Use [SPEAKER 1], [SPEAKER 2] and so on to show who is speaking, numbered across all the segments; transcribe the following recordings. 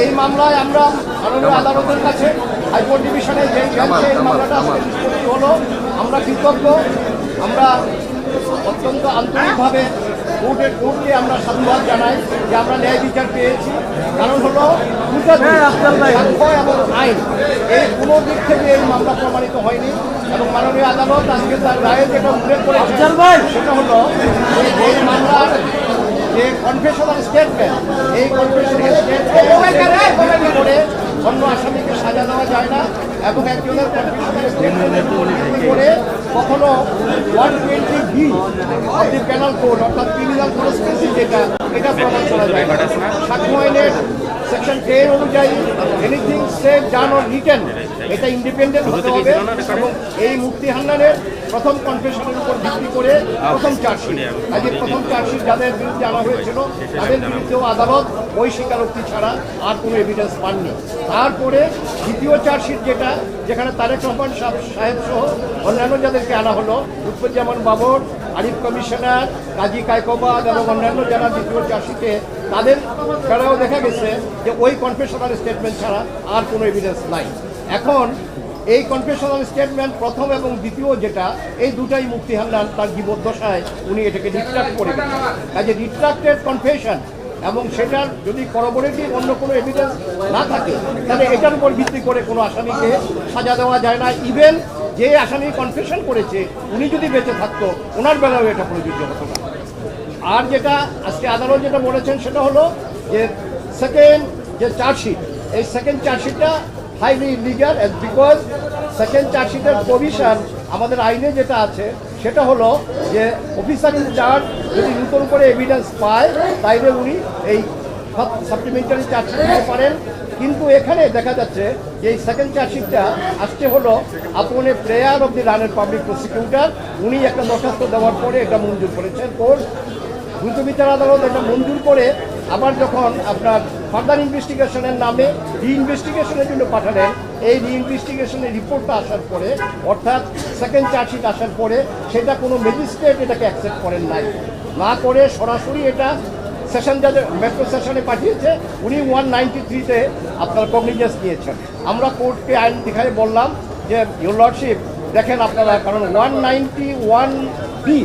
[SPEAKER 1] এই মামলায় আমরা মাননীয় আদালতের কাছে হাইকোর্ট ডিভিশনে যে মামলাটা হলো আমরা কৃতজ্ঞ। আমরা অত্যন্ত আন্তরিকভাবে কোর্টের কোর্টকে আমরা সাধুবাদ জানাই যে আমরা ন্যায় বিচার পেয়েছি কারণ হলো এবং আইন এই কোনো দিক থেকে এই মামলা প্রমাণিত হয়নি এবং মাননীয় আদালত আজকে তার রায়ে যেটা উল্লেখ করেছে সেটা হলো এই মামলার যে কনফেশনাল স্টেটমেন্ট এই কনফেশনাল স্টেটমেন্ট করে অন্য আসামিকে সাজা দেওয়া যায় না এবং একজনের করে কখনো one twenty B of the penal code অর্থাৎ ক্রিমিনাল কনস্পিরেসি যেটা, এটা প্রমাণ করা যায় সাক্ষ্য আইনের সেকশন টেন অনুযায়ী anything said done or written এটা ইন্ডিপেন্ডেন্ট হতে হবে। এবং এই মুক্তি হান্নানের প্রথম কনফেশনের উপর ভিত্তি করে প্রথম চার্জশিট আজকে প্রথম চার্জশিট যাদের বিরুদ্ধে আনা হয়েছিল তাদের বিরুদ্ধেও আদালত ওই স্বীকারোক্তি ছাড়া আর কোনো এভিডেন্স পাননি। তারপরে দ্বিতীয় চার্জশিট যেটা যেখানে তারেক রহমান সাহেব সহ অন্যান্য যাদেরকে আনা হলো লুৎফুজ্জামান বাবর আরিফ কমিশনার কাজী কায়কোবাদ এবং অন্যান্য যারা দ্বিতীয় চার্জশিটে তাদের ছাড়াও দেখা গেছে যে ওই কনফেশনাল স্টেটমেন্ট ছাড়া আর কোনো এভিডেন্স নাই। এখন এই কনফেশনাল স্টেটমেন্ট প্রথম এবং দ্বিতীয় যেটা, এই দুটাই মুক্তি হান্নান তার জীবদ্দশায় উনি এটাকে রিট্রাক্ট করে কাজে রিট্রাক্টেড কনফেশন এবং সেটার যদি করবোরেটিভ অন্য কোনো এভিডেন্স না থাকে, তাহলে এটার উপর ভিত্তি করে কোনো আসামিকে সাজা দেওয়া যায় না। ইভেন যে আসামি কনফেশন করেছে, উনি যদি বেঁচে থাকতো, ওনার বেলাও এটা প্রযোজ্য হতো না। আর যেটা আজকে আদালত যেটা বলেছেন, সেটা হলো যে সেকেন্ড যে চার্জশিট এই second চার্জশিটটা highly illegal and because second চার্জশিটের provision আমাদের আইনে যেটা আছে, সেটা হলো যে অফিসার ইন চার্জ যদি নতুন করে এভিডেন্স পায়, তাইলে উনি এই সাপ্লিমেন্টারি চার্জশিট দিতে পারেন। কিন্তু এখানে দেখা যাচ্ছে যে এই সেকেন্ড চার্জশিটটা আসছে হলো আপন এ প্লেয়ার অফ দি রানের পাবলিক প্রসিকিউটর উনি একটা দরখাস্ত দেওয়ার পরে এটা মঞ্জুর করেছেন। কোর্ট দ্রুত বিচার আদালত এটা মঞ্জুর করে আবার যখন আপনার ফার্দার ইনভেস্টিগেশনের নামে রি ইনভেস্টিগেশনের জন্য পাঠালেন, এই রি ইনভেস্টিগেশনের রিপোর্টটা আসার পরে, অর্থাৎ সেকেন্ড চার্জশিট আসার পরে, সেটা কোনো ম্যাজিস্ট্রেট এটাকে অ্যাকসেপ্ট করেন নাই। না করে সরাসরি এটা সেশন যাদের মেট্রো সেশনে পাঠিয়েছে, উনি ওয়ান নাইনটি থ্রিতে আপনার কগনিজেন্স নিয়েছেন আমরা কোর্টকে আইন দেখায় বললাম যে ইউর লর্ডশিপ দেখেন আপনারা, কারণ one ninety one B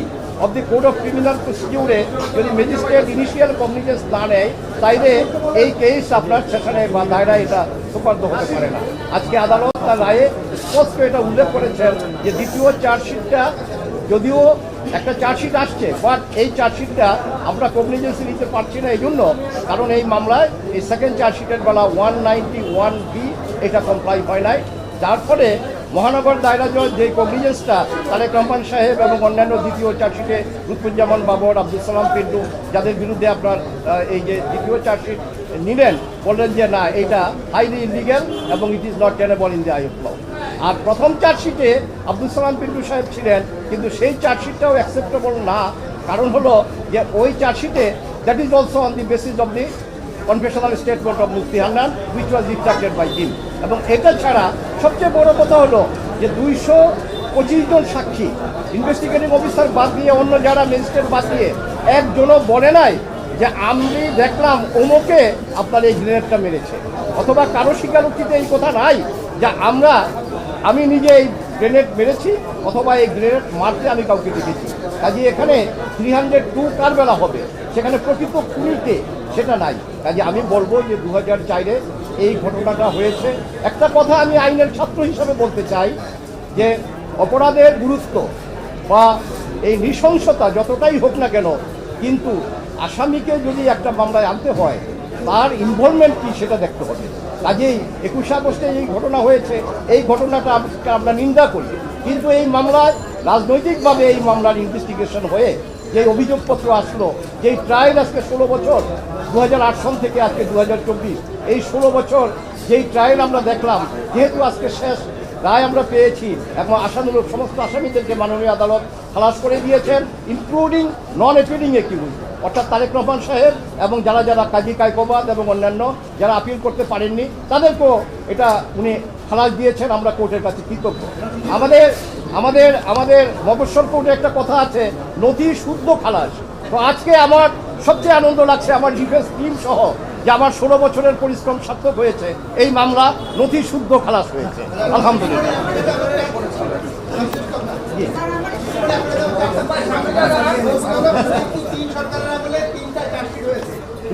[SPEAKER 1] of the code of criminal প্রসিডিউরে যদি ম্যাজিস্ট্রেট ইনিশিয়াল কগনিজেন্স না নেয়, তাইলে এই কেস আপনার সেশনে বা দায়রা এটা সুপার্দ হতে পারে না। আজকে আদালত তার রায়ে স্পষ্ট এটা উল্লেখ করেছেন যে দ্বিতীয় চার্জশিটটা যদিও একটা চার্জশিট আসছে বাট এই চার্জশিটটা আমরা কগনিজেন্সি নিতে পারছি না এই জন্য কারণ এই মামলায় এই সেকেন্ড চার্জশিটের বেলা ওয়ান নাইনটি ওয়ান বি এটা কমপ্লাই হয় নাই। যার ফলে মহানগর দায়রা জজ যে কগনিজেন্সটা, তারেক রহমান সাহেব এবং অন্যান্য দ্বিতীয় চার্জশিটে লুৎফুজ্জামান বাবর, আব্দুল সালাম পিন্টু, যাদের বিরুদ্ধে আপনার এই যে দ্বিতীয় চার্জশিট নিলেন, বললেন যে না, এটা হাইলি ইলিগেল এবং it is not tenable in the eye law আর প্রথম চার্জশিটে আব্দুল সালাম পিন্টু সাহেব ছিলেন, কিন্তু সেই চার্জশিটটাও অ্যাকসেপ্টেবল না। কারণ হলো যে ওই চার্জশিটে that is also on the basis of the confessional statement of Mufti Hannan which was retracted by him এবং এটা ছাড়া সবচেয়ে বড় কথা হলো যে দুইশো পঁচিশ জন সাক্ষী ইনভেস্টিগেটিং অফিসার বাদ দিয়ে অন্য যারা ম্যাজিস্ট্রেট বাদ দিয়ে একজনও বলে নাই যে আমি দেখলাম অমুকে আপনার এই গ্রেনেডটা মেরেছে। অথবা কারও স্বীকারোক্তিতে এই কথা নাই যে আমরা, আমি নিজে এই গ্রেনেড মেরেছি অথবা এই গ্রেনেড মারতে আমি কাউকে দেখেছি। কাজে এখানে থ্রি হান্ড্রেড টু কার বেলা হবে। সেখানে প্রকৃত কুড়িতে সেটা নাই। কাজে আমি বলব যে দু হাজার চারে এই ঘটনাটা হয়েছে। একটা কথা আমি আইনের ছাত্র হিসাবে বলতে চাই যে অপরাধের গুরুত্ব বা এই নৃশংসতা যতটাই হোক না কেন, কিন্তু আসামিকে যদি একটা মামলায় আনতে হয়, তার ইনভলভমেন্ট কী সেটা দেখতে হবে। কাজেই একুশে আগস্টে এই ঘটনা হয়েছে। এই ঘটনাটা আমরা নিন্দা করি। কিন্তু এই মামলায় রাজনৈতিকভাবে এই মামলার ইনভেস্টিগেশন হয়ে যে অভিযোগপত্র আসলো, যেই ট্রায়াল আজকে ষোলো বছর দু সন থেকে আজকে দু হাজার চব্বিশ, এই ষোলো বছর যেই ট্রায়াল আমরা দেখলাম, যেহেতু আজকে শেষ, রায় আমরা পেয়েছি, এবং আসামিমূলক সমস্ত আসামিদেরকে মাননীয় আদালত খালাস করে দিয়েছেন ইনক্লুডিং নন অ্যাপিলিং একিউজ অর্থাৎ তারেক রহমান সাহেব এবং যারা যারা কাজী কায়কোবাদ এবং অন্যান্য যারা আপিল করতে পারেননি, তাদেরকেও এটা উনি খালাস দিয়েছেন, আমরা কোর্টের কাছে কৃতজ্ঞ। আমাদের আমাদের আমাদের মফস্বল কোর্টে একটা কথা আছে নথি শুদ্ধ খালাস। তো আজকে আমার সবচেয়ে আনন্দ লাগছে আমার ডিফেন্স টিম সহ, যে আমার ষোলো বছরের পরিশ্রম সার্থক হয়েছে, এই মামলা নথি শুদ্ধ খালাস হয়েছে। আলহামদুলিল্লাহ।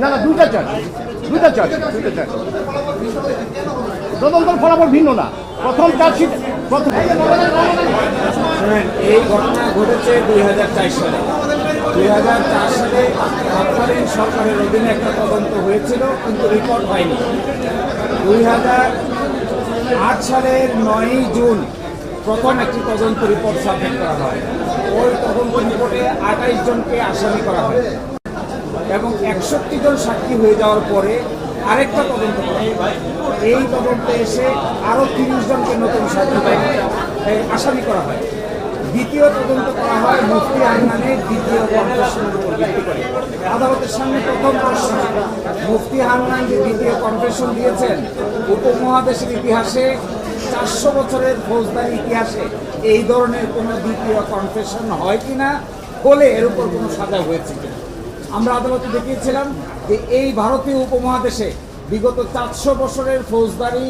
[SPEAKER 1] না না, দুইটা চার্জ দুইটা চার্জ দুইটা চার্জ। তদন্তের ফলাফল ভিন্ন না। প্রথম চার্জশিট
[SPEAKER 2] এই ঘটনা ঘটেছে দুই হাজার চার সালে। দুই হাজার চার সালে তৎকালীন সরকারের অধীনে একটা তদন্ত হয়েছিল, কিন্তু রিপোর্ট হয়নি। দুই হাজার আট সালের নয়ই জুন প্রথম একটি তদন্ত রিপোর্ট সাবমিট করা হয়। ওই তদন্ত রিপোর্টে আঠাইশ জনকে আসামি করা হয় এবং একষট্টি জন সাক্ষী হয়ে যাওয়ার পরে আরেকটা তদন্ত করা এই তদন্তে এসে আরও তিরিশ জনকে নতুন আসামি করা হয়। দ্বিতীয় তদন্ত করা হয় মুফতি হান্নানের দ্বিতীয় কনফেশনের উপর ভিত্তি করে। আদালতের সামনে প্রথম প্রশ্ন, মুফতি হান্নান যে দ্বিতীয় কনফেশন দিয়েছেন, উপমহাদেশের ইতিহাসে চারশো বছরের ফৌজদারি ইতিহাসে এই ধরনের কোনো দ্বিতীয় কনফেশন হয় কিনা হলে এর উপর কোনো সাজা হয়েছে কিনা। আমরা আদালতে দেখিয়েছিলাম যে এই ভারতীয় উপমহাদেশে বিগত চারশো বছরের ফৌজদারি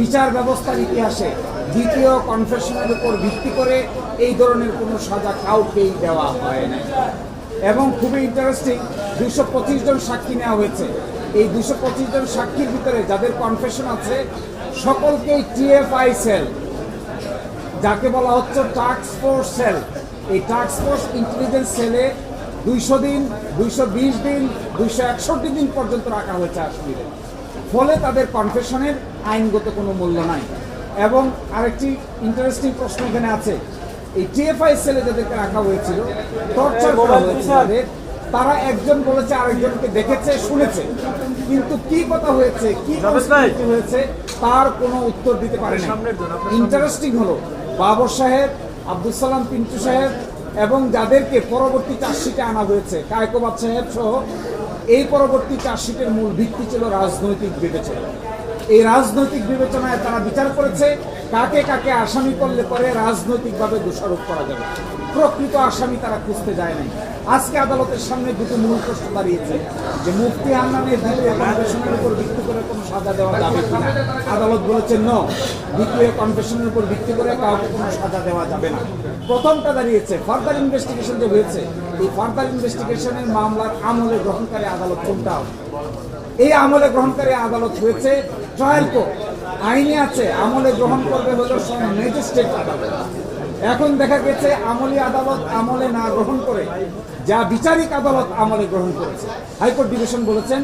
[SPEAKER 2] বিচার ব্যবস্থার ইতিহাসে দ্বিতীয় কনফেশনের উপর ভিত্তি করে এই ধরনের কোনো সাজা কাউকেই দেওয়া হয় না এবং খুবই ইন্টারেস্টিং দুশো পঁচিশ জন সাক্ষী নেওয়া হয়েছে। এই দুশো পঁচিশ জন সাক্ষীর ভিতরে যাদের কনফেশন আছে, সকলকেই টিএফআই সেল যাকে বলা হচ্ছে টাস্ক ফোর্স সেল এই টাস্ক ফোর্স ইন্টেলিজেন্স সেলে দুইশো দিন দুইশো বিশ দিন দুইশো একষট্টি দিন পর্যন্ত রাখা হয়েছে আসামিদের। ফলে তাদের কনফেশনের আইনগত কোনো মূল্য নাই। এবং আরেকটি ইন্টারেস্টিং প্রশ্ন এখানে আছে। এই টিএফআই সেলে যাদেরকে রাখা হয়েছিল টর্চার করা হয়েছে তাদের তারা একজন বলেছে আরেকজনকে দেখেছে শুনেছে। কিন্তু কি কথা হয়েছে কি হয়েছে তার কোনো উত্তর দিতে পারে না ইন্টারেস্টিং হলো। বাবর সাহেব আব্দুল সালাম পিন্টু সাহেব এবং যাদেরকে পরবর্তী চার্জশিটে আনা হয়েছে, কায়কোবাদ সাহেব সহ এই পরবর্তী চার্জশিটের মূল ভিত্তি ছিল রাজনৈতিক বিবেচনা। এই রাজনৈতিক বিবেচনায় তারা বিচার করেছে কাকে কাকে আসামি করলে পরে রাজনৈতিকভাবে দোষারোপ করা যাবে। প্রকৃত আসামি তারা খুঁজতে যায় নাই। আজকে আদালতের সামনে দুটো মূল প্রশ্ন দাঁড়িয়েছে যে মুক্তি হান্নানের দ্বিতীয় কনফেশনের উপর ভিত্তি করে কোনো সাজা দেওয়া যাবে কিনা আদালত বলেছেন ন, দ্বিতীয় কনফেশনের উপর ভিত্তি করে কাউকে কোনো সাজা দেওয়া যাবে না। প্রথমটা দাঁড়িয়েছে, ফার্দার ইনভেস্টিগেশন যে হয়েছে, এই ফার্দার ইনভেস্টিগেশনের মামলার আমলে গ্রহণকারী আদালত কোনটা? এই আমলে গ্রহণকারী আদালত হয়েছে ট্রায়াল কোর্ট আইনে আছে, আমলে গ্রহণ করবে হলো ম্যাজিস্ট্রেট আদালত। এখন দেখা গেছে আমলি আদালত আমলে না গ্রহণ করে, যা বিচারিক আদালত আমলে গ্রহণ করেছে। হাইকোর্ট ডিভিশন বলেছেন